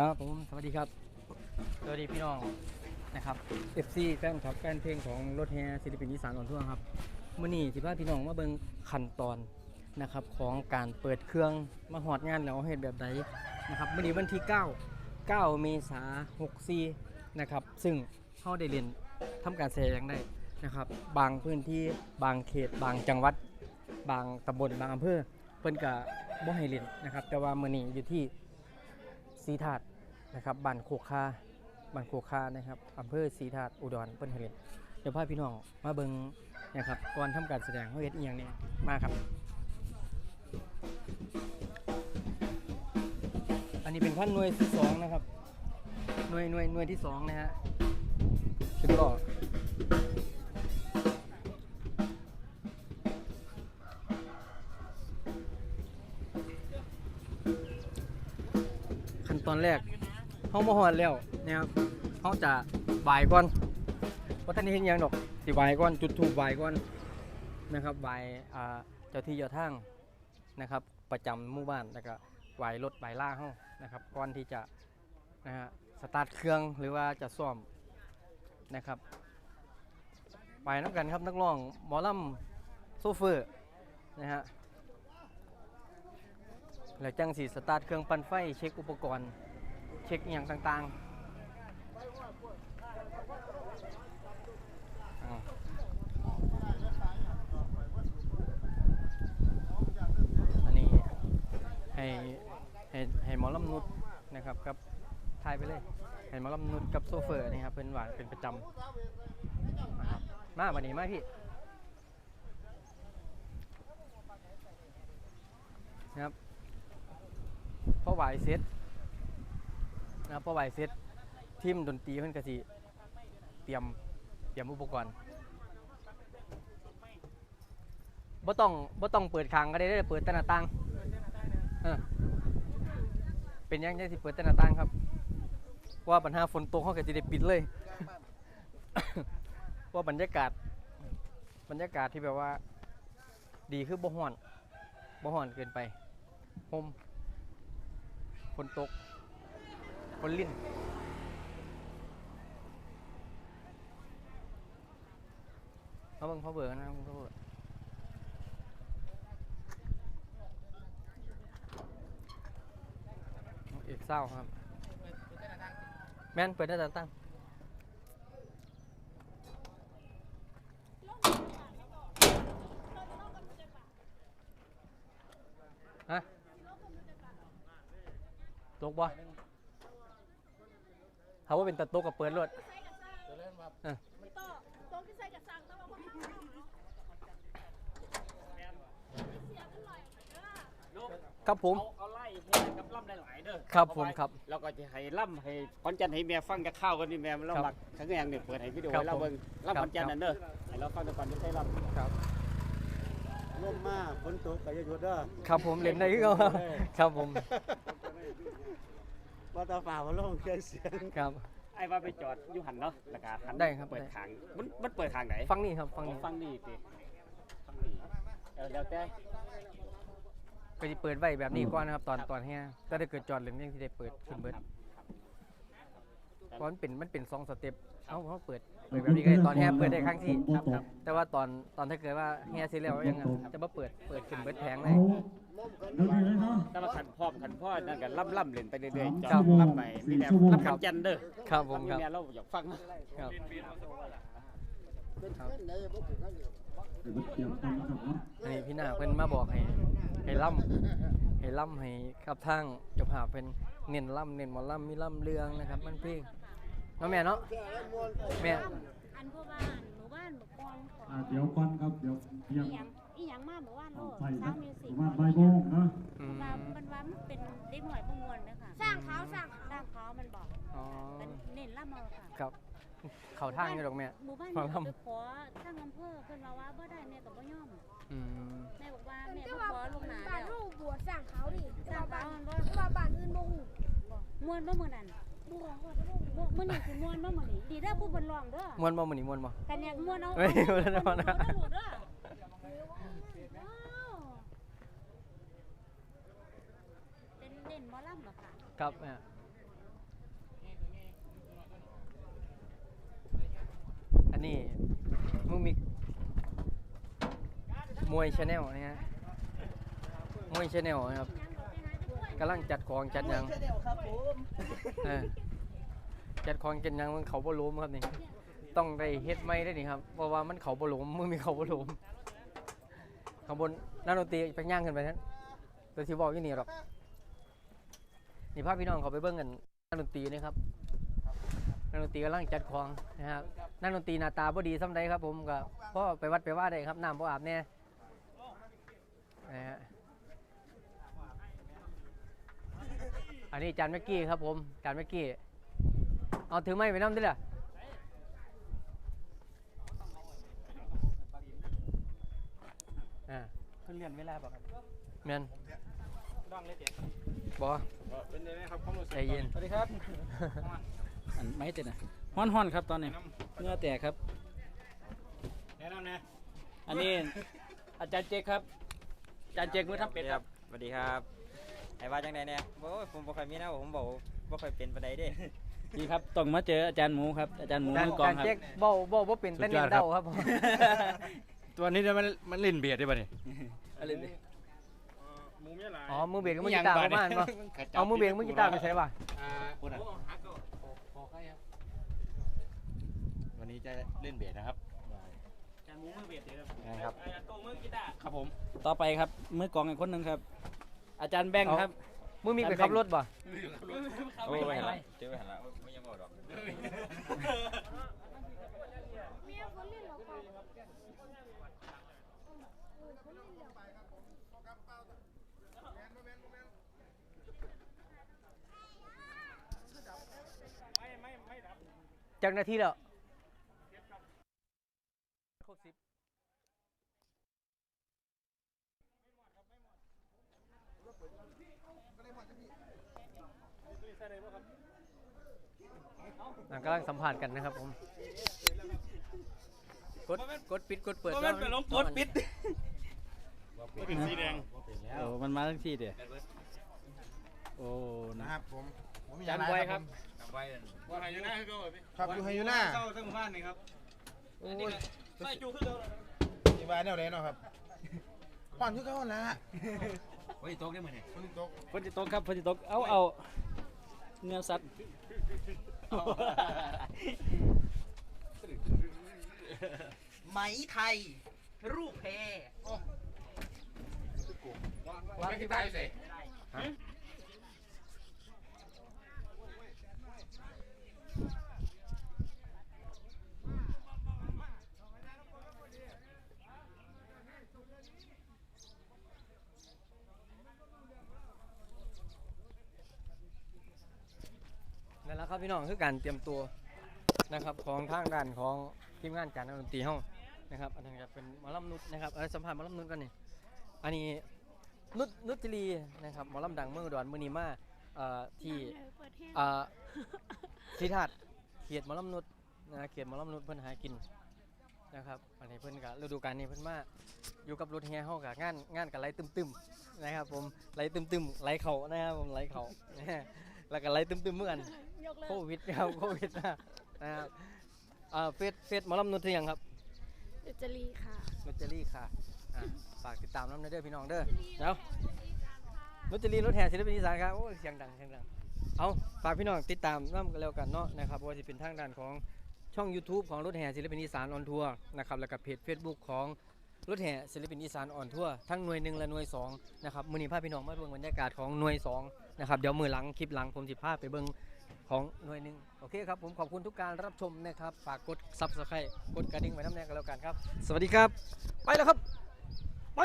ครับผมสวัสดีครับสวัสดีพี่น้องนะครับ FC แฟนครับแฟนเพลงของรถแฮศิลปินอีสานอ่อนทั่วครับมื่อนี้สิพาพี่น้องมาเบิ่งขั้นตอนนะครับของการเปิดเครื่องมาหอดงานแล้วเฮ็ดแบบใดนะครับมื่อนี้วันที่ 9 9 เมษายน64นะครับซึ่งเฮาได้เรียนทำการแสดงได้นะครับ บางพื้นที่บางเขต บางจังหวัด บางตำบลบางอำเภอเพิ่นก็บ่ให้เรียนนะครับ แต่ว่ามื้อนี้อยู่ที่สีถาด นะครับบ้านโคกคาบ้านโคกคานะครับอำเภอสีถาดอุดรเปิ้นเฮล่นเดี๋ยวพาพี่น้องมาเบิ่งนะครับก่อนทำการแสดงเขาเฮ็ดอีหยังนี่มาครับ อันนี้เป็นขั้นหน่วยที่สองนะครับหน่วยหน่วยหน่วยที่สองนะฮะสิบล้อขั้นตอนแรก เขามาหอดแล้วนะครับเขาจะบายก่อนเพราะท่านนี้เห็นยังดอกสิบายก่อนจุดถูกบายก่อนนะครับบายเจ้าที่เจ้าทางนะครับประจำหมู่บ้านแล้วก็ไหวรถไหวล่าเฮานะครับก่อนที่จะนะฮะสตาร์ทเครื่องหรือว่าจะซ่อมนะครับไปน้ำกันครับนักร้องหมอลำโซเฟอร์นะฮะแล้วจังสีสตาร์ทเครื่องปั่นไฟเช็คอุปกรณ์ ช็คอย่างต่างๆ อันนี้ให้ให้ให้หมอลำนุดนะครับกับทายไปเลย ให้หมอลำนุดกับโซเฟอร์นี่ครับเป็นหวานเป็นประจำนะครับมาวันนี้มาพี่นะครับพอไหวเสร็จ นะครับพอไหวเสร็จทีมดนตรีเพิ่นก็สิเตรียมเตรียมอุปกรณ์บ่ต้องบ่ต้องเปิดคางก็ได้เด้อเปิดแต่หน้าต่างเออเป็นยังจังสิเปิดแต่หน้าต่างครับว่าปัญหาฝนตกเขาก็สิได้ปิดเลยว่าบรรยากาศ บรรยากาศที่แบบว่า ดีคือบ่ฮ้อนบ่ฮ้อนเกินไปลมฝนตก คนลิ้นเขาเบิ่งเขาเบื่อนะครับเขาเบื่อน้องเอกเศร้าครับ แม่นเปิดได้แต่ตั้งฮะตกบ่ เขาว่าเป็นตะโตกกับเปิดรถต่อโต๊ะที่ใส่กับสั่งต้องมาเสียกันหน่อยเด้อครับผม เอาเอาไล่แม่กับล่ำได้หลายเด้อครับเอาผมไว้ครับแล้วก็จะให้ล่ำให้ขอนจันทร์ให้แม่ฟังจะเข้าวกันนี่แม่มันเล่าครับหลักทั้งแงเนี่ยเปิดให้วิดีโอครับให้เราเบิ่งผมล่ำขอนจันทร์นั่นเด้อให้เราฟังแต่ก่อนจะได้ล่ำครับร่มมากฝนตกก็อย่าหยุดเด้อครับผมเล่นได้คือเขาครับผม ว่าตาฝ่าว่าลงเครื่องเสียงครับ ไอ้ว่าไปจอดอยู่หันเนาะแล้วก็หันได้ครับเปิดได้ทางมันมันเปิดทางไหนฟังนี่ครับฟังอ๋อนี่ฟังนี่ติฟังนี่เออแล้วแต่ก็จะเปิดไว้แบบนี้ก่อนนะครับตอนตอนเฮียแต่ถ้าเกิดจอดเล่นยังที่ได้เปิดขึ้นเบิดเพราะมันเป็นมันเป็นสองสเต็ปเอาเขาเปิดเปิดแบบนี้ก็ได้ตอนเฮียเปิดได้ครั้งที่ครับครับแต่ว่าตอนตอนถ้าเกิดว่าเฮียเสร็จแล้วยังไงจะมาเปิดเปิดขึ้นเบิดแผงเลย ถ้ามาขันพร้อมขันพ่อนั่นก็ล่ำล่ำเล่นไปเรื่อยๆจอครัดบล่ำไปนี่แหละล่ำขอนจันทร์เด้อครับผมฟังครับแม่เราอยากฟังนะครับอันนี้พี่นาเพิ่นมาบอกให้ให้ล่ำให้ล่ำให้ขับทางเจ้าภาพเป็นเน้นล่ำเน้นหมอล่ำมีล่ำเรืองนะครับ มันเพลงเนาะแม่เนาะแม่อันพวกบ้านหมู่บ้านหมู่กองขออ่าเดี๋ยวก่อนครับ เดี๋ยวเพียงอีหยัง อีหยังมาหมู่บ้านโลดไปสร้านะงมิวสิกประมาณบ่ายโมงนะอืมว่ามันว่ามันเป็นเด็กหน่อยประมวลเด้อค่ะสร้างเขาสร้างเขาสร้างเขามันบอกอ๋อเป็นเน้นล่ำเอาค่ะครับ เขาทางอยู่ดอกแม่ หมู่บ้านขอนี่ล่ำไปขอทางอำเภอเพิ่นว่าว่าบ่ได้แม่ก็บ่ยอมอืมแม่บอกว่าแม่บ่ขอลงหนาบ้านแล้วเฮาบวชสร้างเขาดิสร้างเขามันบ่แต่ว่าบ้านอื่นบ่ฮู้ม่วนบ่มื้อนั้นบ่ฮู้ว่าบ่ฮู้ม่วนมื้อนี้สิม่วนบ่มื้อนี้ดีเด้อผู้เพิ่นร้องเด้อ มวนบ่มื้อนี้มวนบ่ กันอยากม่วนเอาเฮ้ยม่วนเอานะม่วนเอาเด้อ เป็นเด่นหมอลำเหรอคะครับเนี่ยอันนี้มึงมีมวยชาแนลนะฮะมวยชาแนลนะครับกำลังจัดของจัดยังครับผมจัดของกันยังมันเขาบ่ล้มครับนี่ต้องได้เฮ็ดไม่ได้นี่ครับเพราะว่ามันเขาบ่ล้มมึงมีเขาบ่ล้ม ข้างบนนักดนตรีไปย่างขึ้นไปนั้นตัวที่บอกอยู่นี่หรอกนี่พาพพี่น้องเขาไปเบิ่งกันนักดนตรีนะครับนักดนตรีกำลังจัดของนะครับนักดนตรีหน้าตาบ่ดีซ้ำใดครับ ผมก็พ่อไปวัดไปว่าได้ครับน้ำบ่อาบแน่นะฮะอันนี้จานเมื่อกี้ครับผมจานเมื่อกี้เอาถือไม้ไปน้ำดิล่ะอ่าเพิ่นเรียนเวลาบ่ครับแม่นน้องเลยเด็กบ่ เป็นยังไงครับความรู้สึกใจเย็น สวัสดีครับอันไม่ติดนะฮ้อนฮ้อนๆครับตอนนี้เนื้อแตกครับ แนะนำนะอันนี้อาจารย์เจคครับอาจารย์เจคมือทำเป็ดครับสวัสดีครับไอ้ว่าจังไดเนี่ยโอ้ยผมบ่ค่อยมีนะผมบอกบ่ค่อยเป็นปานใดเด้นี่ครับต้องมาเจออาจารย์หมูครับอาจารย์หมูจานมือกลอจางนครับ เจ๊กเบ้าเบ้าบ่เป็นแต่เน้นเดาครับผม ตัวนี้มันมันเล่นเบียดได้ป่ะนี่อะไรนี่หมูมีหลายอ๋อมือเบรกกับมือกีตาร์ประมาณบ่เอามือเบรกกับมือกีตาร์ไปใช้ป่ะวันนี้จะเล่นเบียดนะครับอาจารย์หมูมือเบียดครับนะครับอาจารย์โตมือกีตาร์ครับผมต่อไปครับมือกลองอีกคนหนึ่งครับ อาจารย์แบงค์ครับมือมีไปขับรถป่ะโอ้ยไปหันละเจอไปหันละไม่ยังบ่ดอก เมียคนเล่นเหรอครับเออคนเล่นเหรอ จากนาทีแล้วครบสิบอะกำลังสัมผัสกันนะครับผม กด กดปิด กดเปิดมันเป็นลงกดปิด เป็นสีแดงโอ้มันมาทั้งที่เดียโอ้นะนะครับผมผมมีอาจารย์บอยครับว่าไงอยู่หน้าคือก็แบบครับอยู่ให้อยู่หน้าเจ้าทั้งหมู่บ้านนี่ครับโอ้ยใส่จูขึ้นแล้วที่บ้านแนวไหนเนาะครับป้อนที่เขาละเฮ้ยโต๊ะได้ไหมเนี่ยคนตกฝนจะตกครับฝนจะตกเอาเอาเนื้อสัตว์ไหมไทย รูปแพ ไม่คิดได้สินั่นแหละครับพี่น้องคือการเตรียมตัวนะครับของทางด้านของทีมงานการดนตรีห้องนะครับอันนี้จะเป็นมอลำนุชนะครับเออสัมผัสมอลำนุชกันนี่อันนี้ นุชนุชจรีนะครับหมอลำดังเมืองอุดรมือนีมาเอ่อที่เอ่อสีทัดเขียดหมอลำนุชนะเขียดหมอลำนุชเพิ่นหากินนะครับอันนี้เพิ่นกับฤดูกาลนี้เพิ่นมาอยู่กับรถแห่เฮากับงานงานกับไหลตึมๆนะครับผมไหลตึมๆไหลเข่านะครับผมไหลเข่าแล้วก็ไหลตึมๆเหมือนกันยกเลิโคกวิดครับโควิดนะนะครับเอ่อเฟซเฟซหมอลำนุชเทียงครับเดจรีค่ะนุชเจรี่ค่ะ อะฝากติดตามน้ำเด้อพี่น้องเด้อเดี๋ยวนุชเจรี่รถแห่ศิลปินอีสานครับโอ้ยเสียงดังเสียงดังเอาฝากพี่น้องติดตามน้ำกันแล้วกันเนาะนะครับว่าจะเป็นทางด้านของช่อง YouTube ของรถแห่ศิลปินอีสานออนทัวร์นะครับแล้วก็เพจ Facebook ของรถแห่ศิลปินอีสานออนทัวร์ทั้งหน่วยหนึ่งและหน่วยสองนะครับมือนี้พาพี่น้องมาดูบรรยากาศของหน่วยสองนะครับเดี๋ยวมือหลังคลิปหลังผมสิพาไปเบิ่งของหน่วยหนึ่งโอเคครับผมขอบคุณทุกการรับชมนะครับฝากกด subscribe กดกระดิ่งไว้น้ำแน่กันแล้วกันครับ สวัสดีครับ ไปแล้วครับ ไป